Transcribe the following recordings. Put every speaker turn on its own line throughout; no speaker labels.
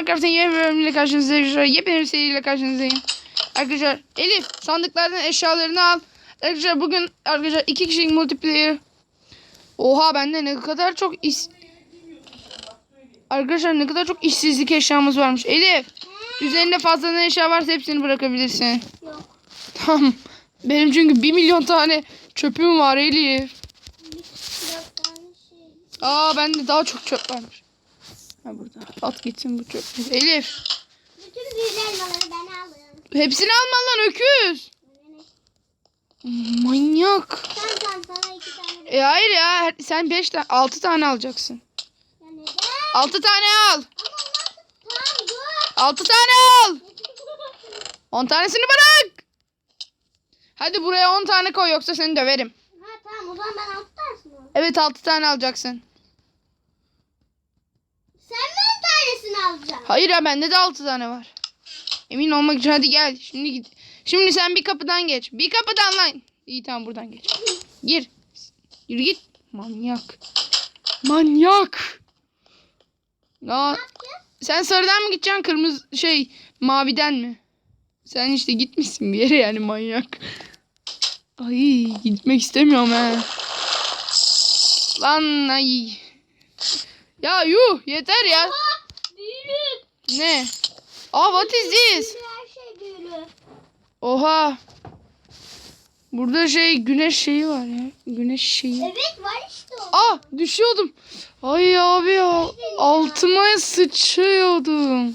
Minecraft'ın yeni bölümüyle karşınızdayım. Yepyeni bir seriyle karşınızdayım. Arkadaşlar Elif sandıklardan eşyalarını al. Arkadaşlar bugün arkadaşlar iki kişilik multiplayer. Oha bende ne kadar çok iş... Arkadaşlar ne kadar çok işsizlik eşyamız varmış. Elif üzerinde fazladan eşya varsa hepsini bırakabilirsin.
Yok.
Tamam. Benim çünkü bir milyon tane çöpüm var Elif.
Şey.
Aa bende daha çok çöp varmış. Ha burada. At gitsin bu çöp. Elif.
Bütün büyülü elmaları ben alırım.
Hepsini alma lan öküz. Manyak.
Sen sen sana iki tane.
E hayır ya sen 5 tane 6 tane alacaksın.
Ya neden?
6 tane al. 6 tane al. 10 tanesini bırak. Hadi buraya 10 tane koy yoksa seni döverim.
ha tamam o zaman ben altı tanesini alayım.
Evet 6 tane alacaksın.
Sen mi on alacaksın?
Hayır ya bende de 6 tane var. Emin olmak için hadi gel. Şimdi git. Şimdi sen bir kapıdan geç. Bir kapıdan lan. İyi tamam buradan geç. Gir. Yürü git. Manyak. Manyak. Ya, sen sarıdan mı gideceksin kırmızı şey maviden mi? Sen işte gitmişsin bir yere yani manyak. Ay gitmek istemiyorum ha. Lan ay. Ya yuh yeter ya. Ne? Aa what is this?
Şey.
Oha. Burada şey güneş şeyi var ya. Güneş şeyi.
Evet var işte o.
Ah düşüyordum. Ay abi ya. Altıma sıçıyordum.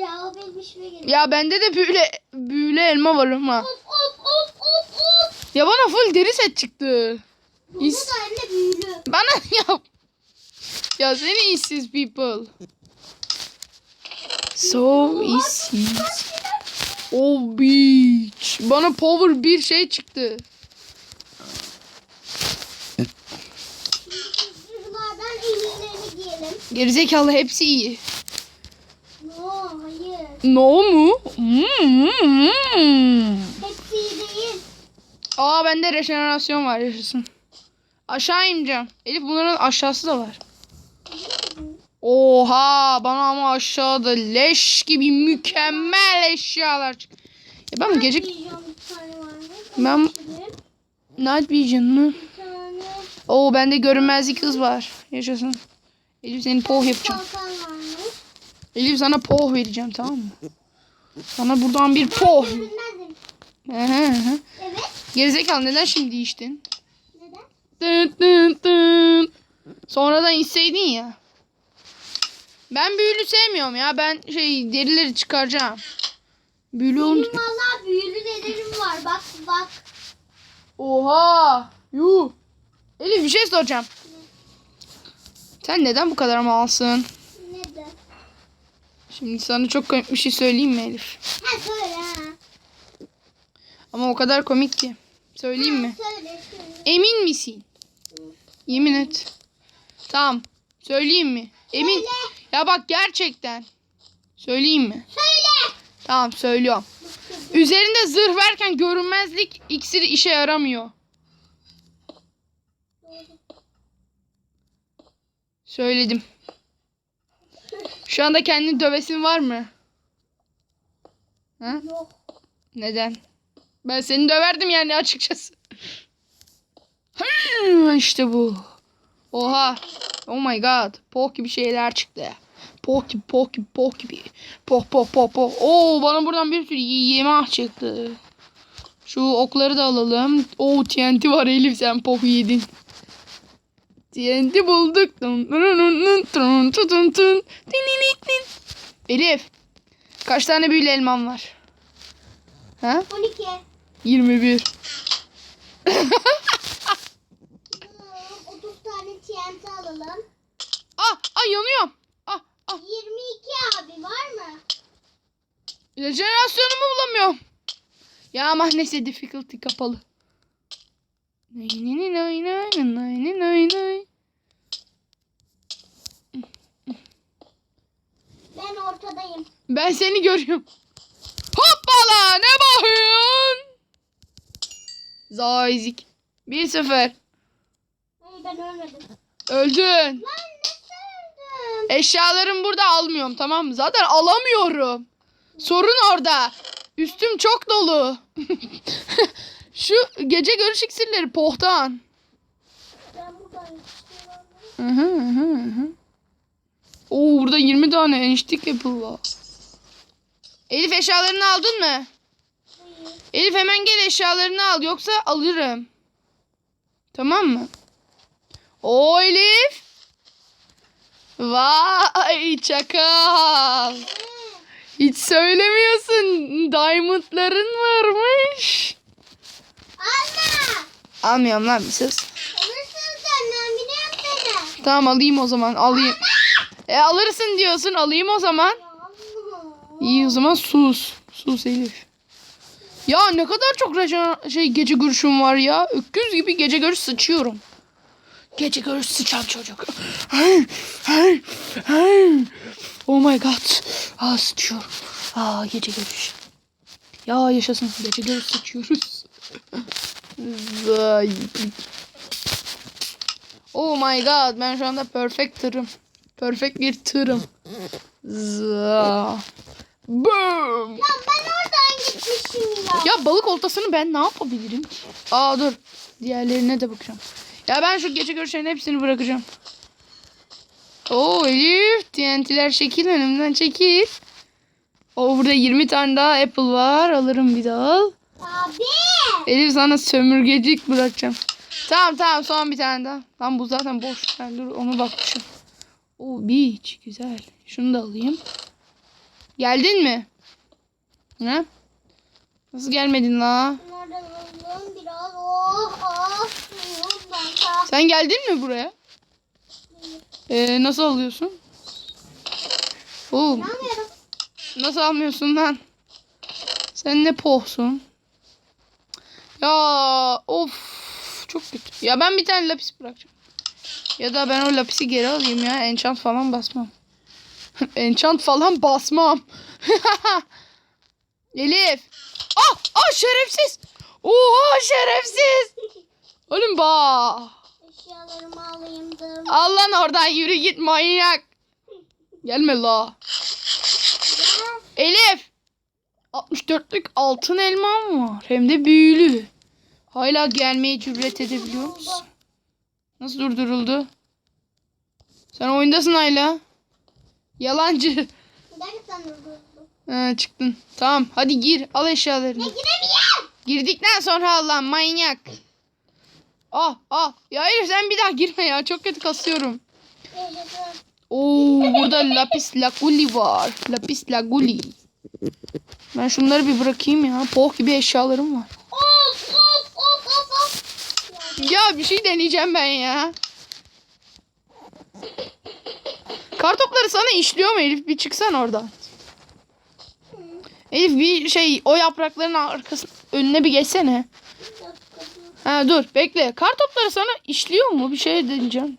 Ya o benim işime gelir.
Ya bende de büyülü, büyülü elma var ama.
Of of of of of.
Ya bana full deri set çıktı.
Burada
İs-
da anne büyülü.
Bana yap. Ya seni işsiz people. So işsiz. Oh bitch. Bana power bir şey çıktı. Gerizekalı hepsi iyi.
No hayır.
No mu? Hmm, hmm.
Hepsi iyi değil.
Aa bende rejenerasyon var yaşasın. Aşağı ineceğim. Elif bunların aşağısı da var. Oha bana ama aşağıda leş gibi mükemmel eşyalar çık. Ya ben gece. Ben-
Bir
Night Vision mı? Oo bende görünmezlik hız var. Yaşasın. Elif senin poh yapacağım. Elif sana poh vereceğim tamam mı? Sana buradan bir poh.
Evet.
Gerizekalı neden şimdi içtin?
Neden?
Tın tın tın. Sonradan içseydin ya. Ben büyülü sevmiyorum ya. Ben şey derileri çıkaracağım. Büyülü.
Benim valla büyülü nelerim var. Bak bak.
Oha! Yuh! Elif bir şey soracağım. Sen neden bu kadar malsın?
Neden?
Şimdi sana çok komik bir şey söyleyeyim mi Elif?
Ha söyle ha.
Ama o kadar komik ki. Söyleyeyim mi?
Söyle söyle.
Emin misin? Yemin et. Tamam. Söyleyeyim mi? Emin.
Söyle.
Ya bak gerçekten. Söyleyeyim mi?
Söyle.
Tamam söylüyorum. Üzerinde zırh verken görünmezlik iksiri işe yaramıyor. Söyledim. Şu anda kendini dövesin var mı? Ha?
Yok.
Neden? Ben seni döverdim yani açıkçası. İşte bu. Oha. Oh my god. Poh gibi şeyler çıktı. Poh gibi, poh gibi, poh gibi. Poh, poh, poh, poh. Oo bana buradan bir sürü yemek çıktı. Şu okları da alalım. Oo TNT var Elif sen pohu yedin. TNT bulduk. Elif. Kaç tane büyülü elman var? Ha?
12.
21.
Hmm, 30 tane TNT alalım.
Ah, ah yanıyorum. Ah, ah.
22 abi var mı?
Rejenerasyonumu bulamıyorum. Ya ama neyse difficulty kapalı.
Ben ortadayım.
Ben seni görüyorum. Hoppala ne bakıyorsun? Zayzik. 1-0.
Hayır ben ölmedim.
Öldün.
Lan ne öldüm?
Eşyalarım burada almıyorum tamam mı? Zaten alamıyorum. Sorun orada. Üstüm çok dolu. Şu gece görüş iksirleri pohtan.
Ben buradan geçiyorum.
Hı hı hı hı. Oo burada 20 tane eniştik apple var. Elif eşyalarını aldın mı? Elif hemen gel eşyalarını al yoksa alırım. Tamam mı? O Elif. Vay çakal. Hiç söylemiyorsun. Diamondların varmış.
Alma.
Almıyorum lan bir
seni.
Tamam alayım o zaman alayım. E alırsın diyorsun alayım o zaman. İyi o zaman sus. Sus Elif. Ya ne kadar çok raca, şey gece görüşüm var ya. Öküz gibi gece görüş sıçıyorum. Gece görüş sıçan çocuk. Hey, hey, hey. Oh my god. Aa sıçıyorum. Aa gece görüş. Ya yaşasın gece görüş sıçıyoruz. Vay. Oh my god ben şu anda perfect tırım. Perfect bir tırım. Za. Boom.
Lan ben oradan gitmişim ya.
Ya balık oltasını ben ne yapabilirim? Aa dur. Diğerlerine de bakacağım. Ya ben şu gece görüşlerin hepsini bırakacağım. Oo Elif. TNT'ler şekil önümden çekil. Oo burada 20 tane daha apple var. Alırım bir daha.
Abi.
Elif sana sömürgecik bırakacağım. Tamam tamam son bir tane daha. Tam bu zaten boş. Ben dur onu bakmışım. Oo beach güzel. Şunu da alayım. Geldin mi? Ne? Nasıl gelmedin la?
Bunlardan alalım biraz. Oh oh. Suyum ben ta.
Sen geldin mi buraya? Ee, nasıl alıyorsun? Oo, nasıl almıyorsun lan? Sen ne pohsun? Ya of çok kötü. Ya ben bir tane lapis bırakacağım. Ya da ben o lapisi geri alayım ya. Enchant falan basmam. Enchant falan basmam. Elif. Ah, ah şerefsiz. Oha şerefsiz. Oğlum ba.
Eşyalarımı alayım da.
Al lan oradan yürü git manyak. Gelme la. Elif. 64'lük altın elmam var. Hem de büyülü. Hala gelmeye cüret edebiliyor musun? Nasıl durduruldu? Sen oyundasın hala. Yalancı. Ha, çıktın. Tamam hadi gir al eşyalarını.
Giremiyorum.
Girdikten sonra al lan manyak. Ah ah. Ya Elif sen bir daha girme ya. Çok kötü kasıyorum. Oo burada lapis lazuli var. Lapis lazuli. Ben şunları bir bırakayım ya. Poh gibi eşyalarım var.
Of of of of of.
Ya bir şey deneyeceğim ben ya. Kartopları sana işliyor mu Elif? Bir çıksan oradan. Elif bir şey o yaprakların arkasına önüne bir geçsene. Ha dur bekle. Kartopları sana işliyor mu? Bir şey deneyeceğim.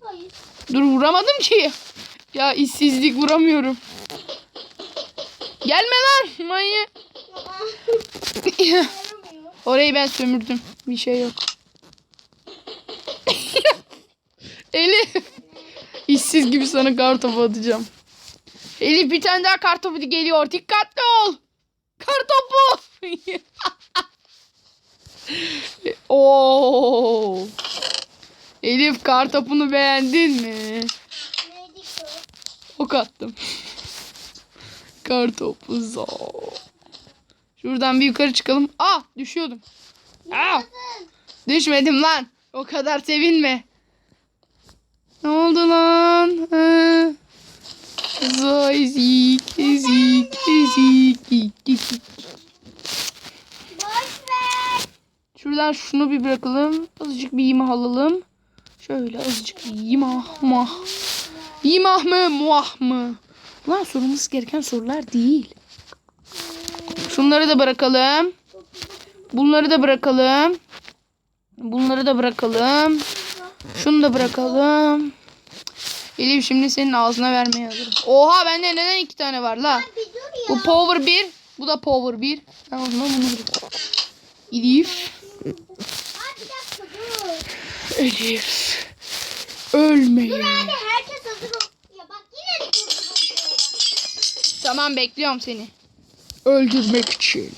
Hayır.
Dur vuramadım ki. Ya işsizlik vuramıyorum. Gelme lan manyak. Orayı ben sömürdüm. Bir şey yok. Elif. İşsiz gibi sana kartopu atacağım. Elif bir tane daha kartopu geliyor. Dikkatli ol. Kartopu. Oo. Elif kartopunu beğendin mi? Ok attım. Kartopu zo. Şuradan bir yukarı çıkalım. Ah düşüyordum. Ah. Düşmedim lan. O kadar sevinme. Ne oldu lan? Ha? Zoy zik zik zik zik zik.
Boş ver.
Şuradan şunu bir bırakalım. Azıcık bir yimah alalım. Şöyle azıcık yimah mah. Yimah mı muah mı? Bunlar sorulması gereken sorular değil. Şunları da bırakalım. Bunları da bırakalım. Bunları da bırakalım. Şunu da bırakalım. Elif şimdi senin ağzına vermeye hazırım. Oha bende neden iki tane var la? Bu power 1. Bu da power 1. Ben o zaman bunu bırakayım. Elif. Elif. Ölmeyin.
Dur abi herkes hazır ol. Ya bak
Tamam bekliyorum seni. Öldürmek için.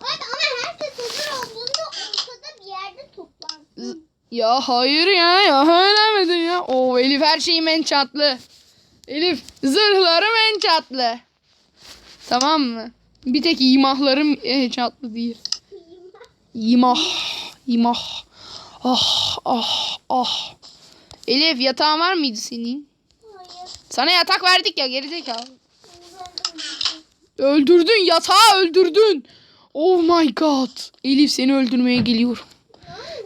Hadi ama herkes hazır olduğunda ortada bir yerde toplansın.
Ya hayır ya ya ölemedin ya. Oo Elif her şeyim en çatlı. Elif zırhlarım en çatlı. Tamam mı? Bir tek imahlarım en çatlı değil. İmah. İmah. Ah ah ah. Elif yatağın var mıydı senin?
Hayır.
Sana yatak verdik ya gerizekalı. Öldürdün yatağı öldürdün. Oh my god. Elif seni öldürmeye geliyorum.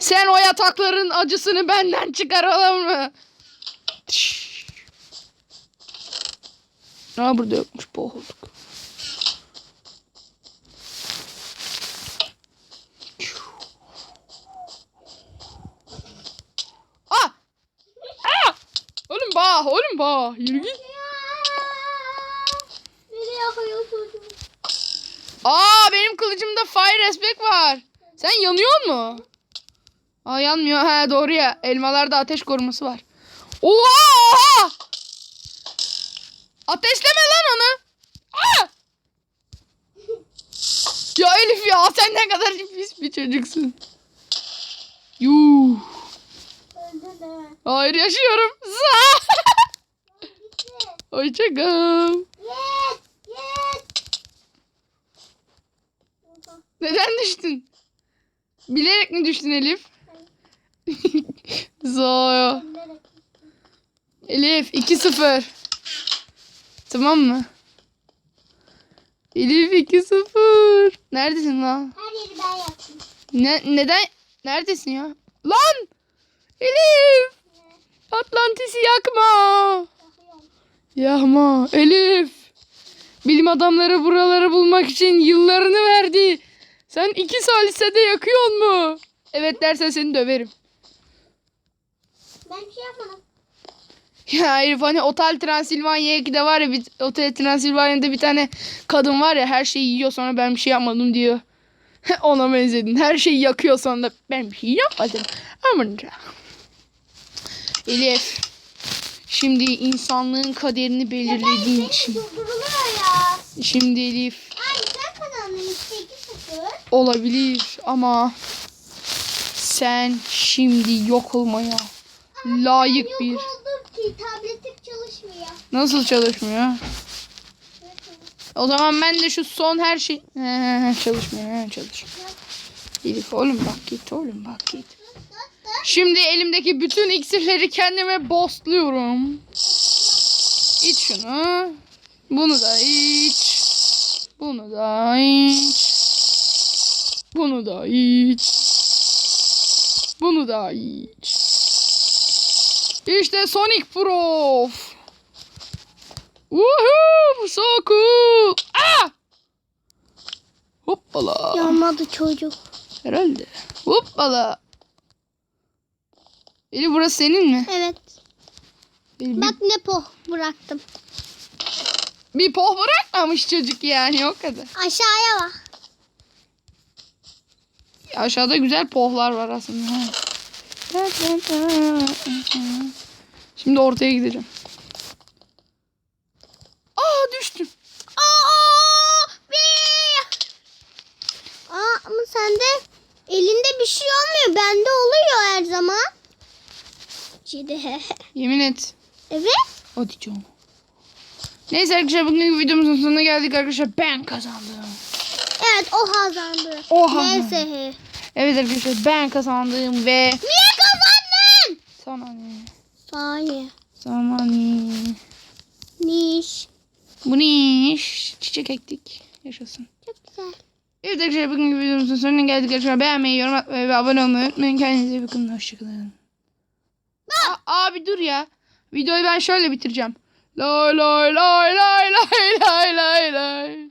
Sen o yatakların acısını benden çıkaralım mı? Tş. Aa burada yokmuş boğulduk. Ah! Ah! Oğlum bah. Yürü git.
Nereye çocuğum?
Aa benim fire respect var. Sen yanıyor mu? Aa yanmıyor. Ha doğru ya. Elmalarda ateş koruması var. Oha! oha! Ateşleme lan onu. Aa! Ya Elif ya sen ne kadar pis bir çocuksun. Yuh. Hayır yaşıyorum. Za! Hoşçakal.
Yes. Yes.
Neden düştün? Bilerek mi düştün Elif?
Bilerek.
Elif 2-0. Tamam mı? Elif 2-0. Neredesin lan?
Her yeri ben yaptım.
Ne, neden? Neredesin ya? Lan! Elif! Atlantis'i yakma. Yakma. Elif! Bilim adamları buraları bulmak için yıllarını verdi. Sen iki salisede yakıyor mu? Evet dersen seni döverim.
Ben bir şey yapmadım.
Ya herif hani Otel Transilvanya 2'de var ya bir, Otel Transilvanya'da bir tane kadın var ya her şeyi yiyor sonra ben bir şey yapmadım diyor. Ona benzedin. Her şeyi yakıyor sonra ben bir şey yapmadım. Amanca. Elif. Şimdi insanlığın kaderini belirlediğin
Beni
için. Şimdi Elif
Abi sen kazandın işte 2-0.
olabilir ama sen şimdi yok olmaya layık bir.
ki çalışmıyor.
Nasıl çalışmıyor? O zaman ben de şu son her şey... He, he, he, çalışmıyor. He, çalışmıyor. Elif oğlum bak git oğlum bak git. Şimdi elimdeki bütün iksirleri kendime boostluyorum. İç şunu. Bunu da iç. Bunu da iç. Bunu da iç. Bunu da iç. İşte Sonic Prof. Woohoo! So cool! Ah! Hoppala.
Yanmadı çocuk.
Herhalde. Hoppala. Eli burası senin mi?
Evet.
Eli,
Bak ne poh bıraktım.
bir, poh bırakmamış çocuk yani o kadar.
Aşağıya bak.
Aşağıda güzel pohlar var aslında. Şimdi ortaya gideceğim. Aa düştüm.
Aa, bir. Aa, ama sende elinde bir şey olmuyor. Bende oluyor her zaman. Cide.
Yemin et.
evet.
Hadi canım. Neyse arkadaşlar bugünkü videomuzun sonuna geldik arkadaşlar. Ben kazandım.
Evet o kazandı.
O kazandı.
Neyse.
Evet arkadaşlar ben kazandım ve
Niye kazandın?
sana ne?
Hayır.
Sana ne?
Niş.
Bu ne iş? Çiçek ektik. Yaşasın.
Çok güzel.
Evet arkadaşlar bugünkü videomuzun sonuna geldik arkadaşlar. Beğenmeyi, yorum atmayı ve abone olmayı unutmayın. Kendinize iyi bakın. Hoşçakalın. Aa, abi dur ya. Videoyu ben şöyle bitireceğim. Lay lay lay lay lay lay lay lay.